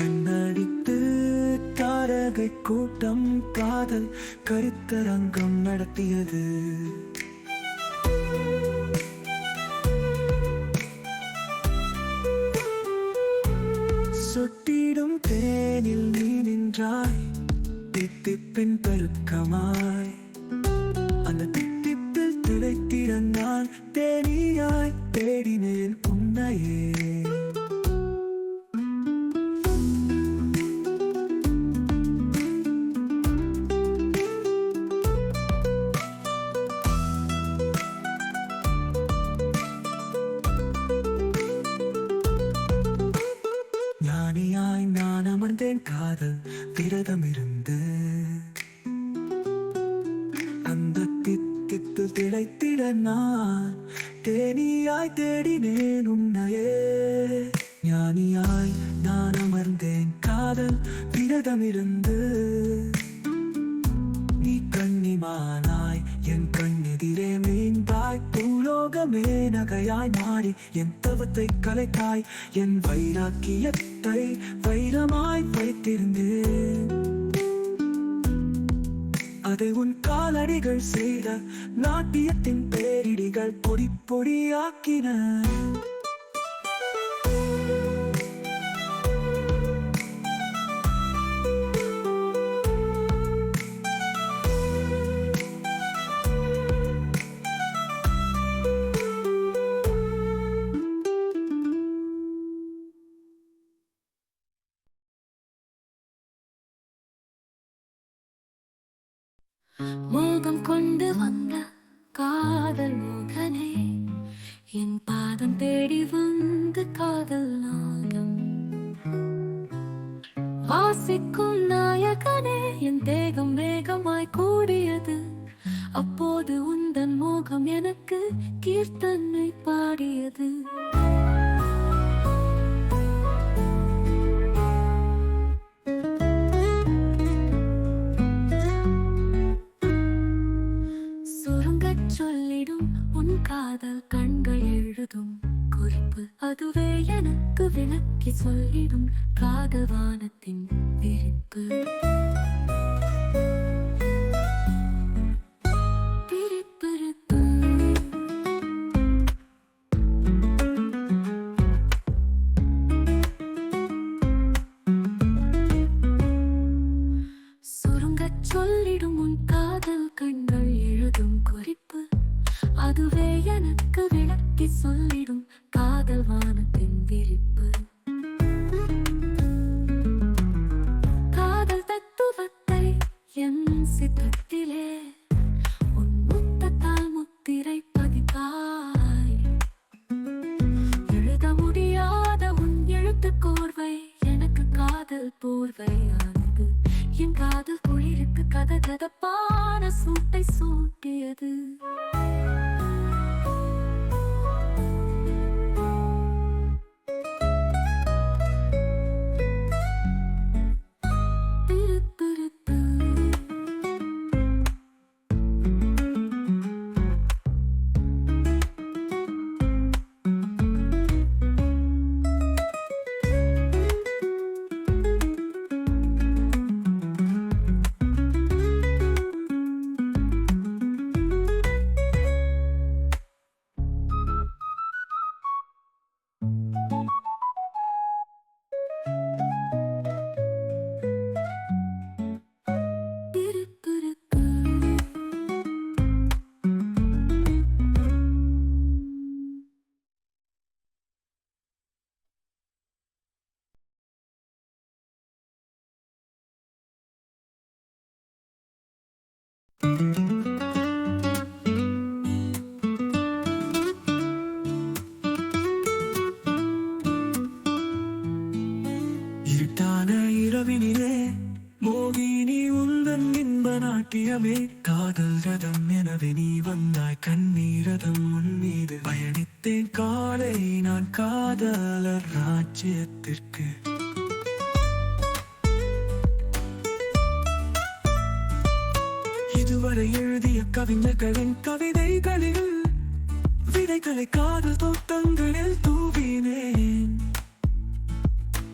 கண்ணடித்து தாரகை கூட்டம் காதல் கருத்தரங்கம் நடத்தியது. சொட்டிடும் தேனில் நீ நின்றாய் தித்திப்பின் பெருக்கமாய். அந்த தித்திப்பில் திளைத்திறந்தான் தேனியாய் தேடினேன் உன்னையே. தேனியாய் தேடினேன் உன்னையே. ஞானியாய் நான் அமர்ந்தேன் காதல் விரதமிருந்து. நீ கண்ணிமானாய் என் கண்ணெதிரே மீண்டாய் பூலோகமே நகையாய் மாறி என் தவத்தை கலைத்தாய். என் வைராக்கியத்தை வைரமாய் வைத்திருந்தேன். அதை உன் காலடிகள் செய்த நாட்டியத்தின் பொடியாக்கின மோகம் கொண்டு வந்த காதல் மோகனே. என் பாதம் தேடி வந்து காதல் நாகம். வாசிக்கும் நாயகனே என் தேகம் வேகமாய் கூடியது. அப்போது உந்தன் மோகம் எனக்கு கீர்த்தனை பாடியது. அதுவே எனக்கு விளக்கி சொல்லிடும் காதவானத்தின் விரிப்பு. சொல்லிடும் உன் காதல் கண்கள் போர்வையானது. என் காதல் குளிருக்கு கத கதப்பான சூட்டை சூட்டியது. இருட்டான இரவினிலே மோகினி உந்தன் இன்ப நாட்டியமே காதல் ரதம் எனவே நீ வந்தாய் கண்ணீரதம் உன் மீது. பயணித்தேன் காலை நான் காதலர் ராஜ்யத்திற்கு. இதுவரை எழுதிய கவிஞர்களின் கவிதைகளில் விதைகளை காதல் தோட்டங்களில் தூவினேன்.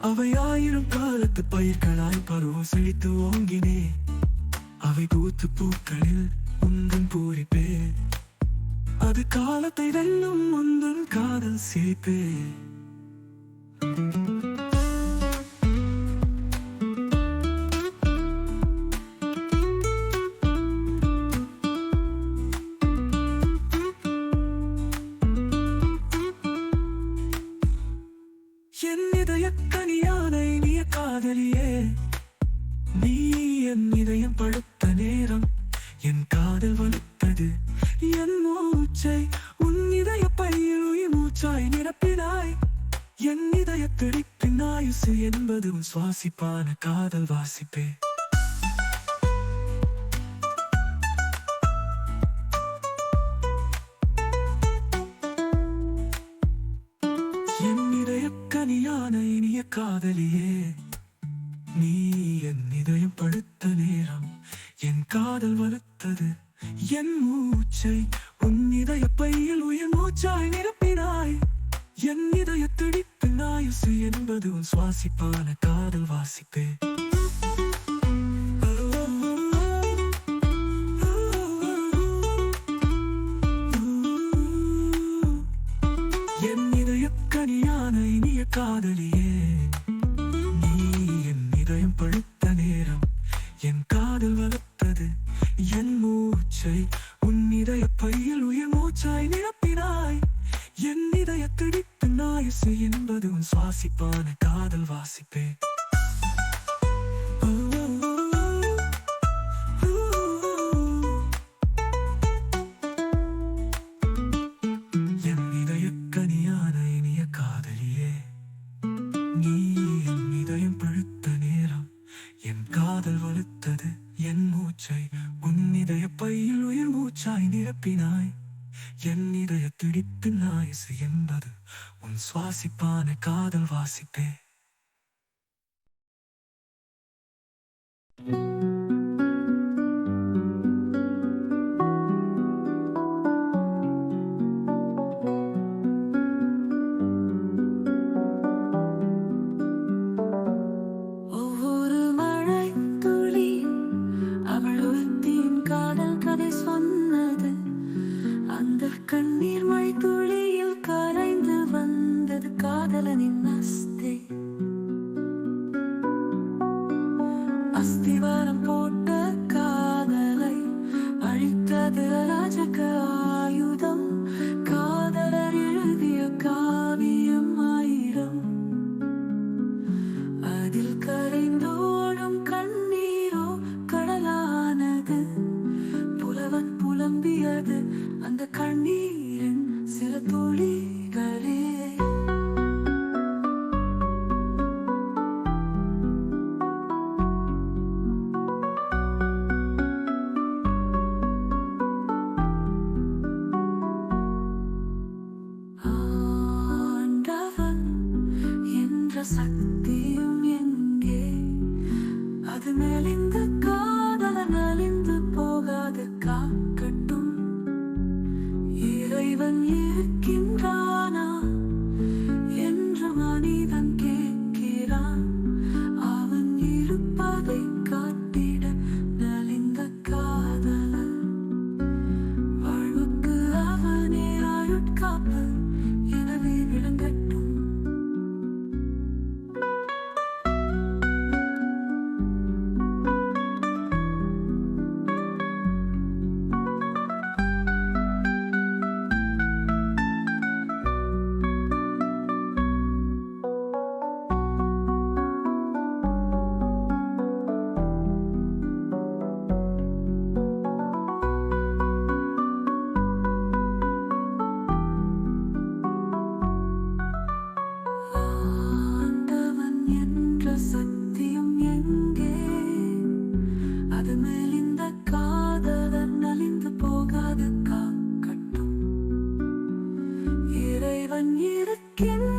அவை ஆயிரம் காலத்து பயிர்களாய் பருவம் செழித்து ஓங்கினே அவை பூத்து பூக்களில் உந்தன் பூரிப்பே அது காலத்தை வெல்லும் உந்தன் காதல் சிரிப்பே என் இதயம் படுத்த நேரம் என் காதல் வலுத்தது. என் மூச்சை உன் இதய பையில் உயிர் மூச்சாய் நிரப்பினாய். என் இதய துடிப்பின் ஆயுசு என்பது உன் சுவாசிப்பான காதல் வாசிப்பே. என் இதய கனியான இனிய காதலியே. நீ என் இதயம் படுத்த நேரம் என் காதல் வலுத்தது என் மூச்சை உன் இதய பையில் உயிர் மூச்சாய் நிரப்பினாய். என் இதய துடிப்பு நாயுசு என்பது உன் சுவாசிப்பான காதல் வாசிப்பு. என் இதய கனியான இனிய காதலியே. பழுத்த நேரம். என் காதல் வளர்த்தது என் மூச்சை Girl. looking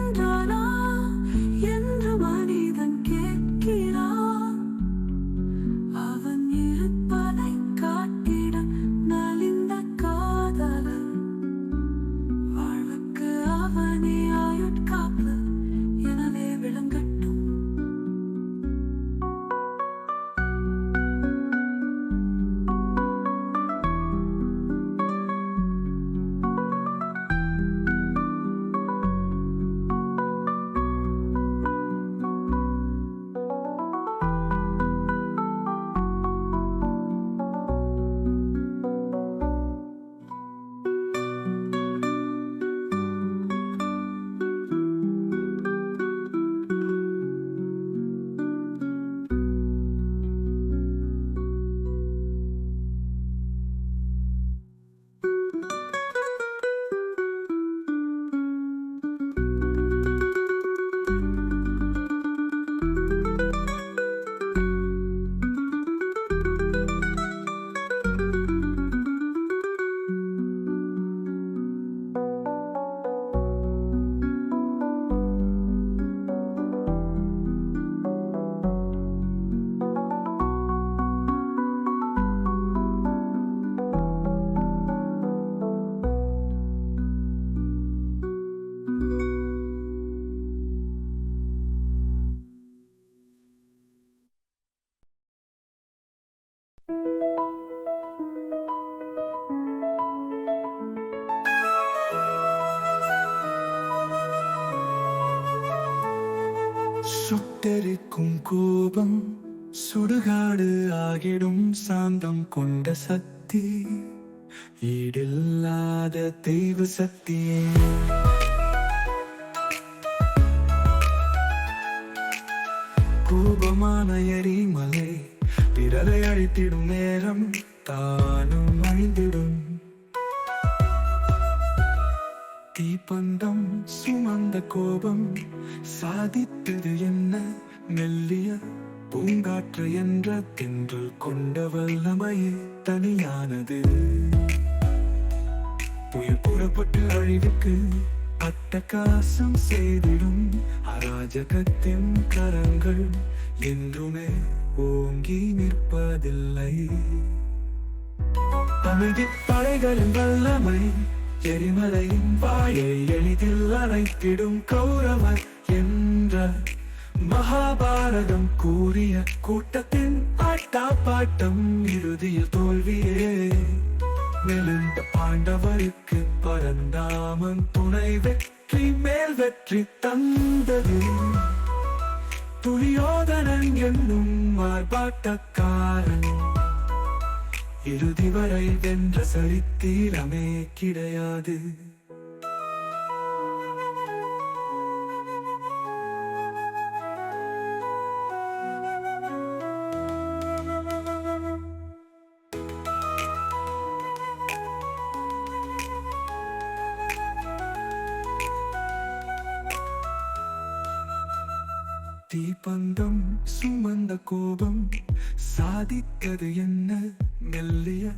சுடுகாடு ஆகிடும் சாந்தம் கொண்ட சக்தி. ஈடில்லாத தெய்வ சக்தியே கோபமான எரிமலை பிறரை அழித்திடும் நேரம் தானும் அழிந்திடும். தீப்பந்தம் சுமந்த கோபம் சாதித்தது என்ன மெல்லிய பூங்காற்று என்ற தென்றல் கொண்ட வல்லமையே தனியானது. புயல் புறப்பட்டு அழிவுக்கு அட்டகாசம் செய்திடும் அராஜகத்தின் கரங்கள் என்றுமே ஓங்கி நிற்பதில்லை. அமைதி படைகளின் வல்லமை எரிமலையின் வாயை எளிதில் அழைத்திடும் கௌரவர் என்ற மகாபாரதம் கூறிய கூட்டத்தின் ஆட்டா பாட்டம் இறுதியில் தோல்வியே. மெலிந்த பாண்டவருக்கு பரந்தாமன் துணை வெற்றி மேல் வெற்றி தந்தது. துரியோதனன் என்னும் மார்பாட்டக்காரன் இறுதி வரை வென்ற சரித்திரமே கிடையாது. தீப்பந்தம் சுமந்த கோபம். சாதித்தது என்ன? மெல்லிய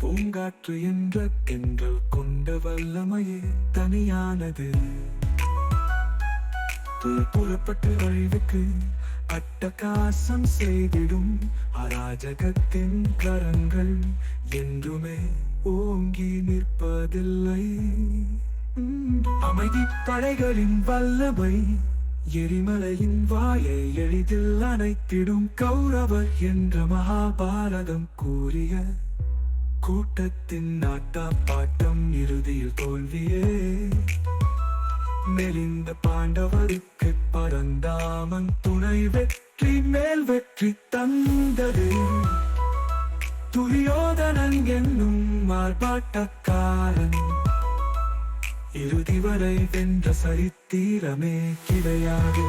பூங்காற்று என்ற கென்றல் கொண்ட வல்லமையே தனியானது. புறப்பட்டு வழிவுக்கு அட்டகாசம் செய்திடும் அராஜகத்தின் கரங்கள். என்றுமே ஓங்கி நிற்பதில்லை. அமைதி படைகளின் வல்லமை எரிமலையின் வாயை எளிதில் அணைத்திடும் கௌரவர் என்ற மகாபாரதம் கூறிய கூட்டத்தின் நாட்டாப்பாட்டம் இறுதியில் தோல்வியே. மெலிந்த பாண்டவருக்கு பரந்தாமன் துணை வெற்றி மேல் வெற்றி தந்தது. துரியோதனன் என்னும் மார்பாட்டக்காரன் இறுதி வரை வென்ற சரித்திரமே கிடையாது.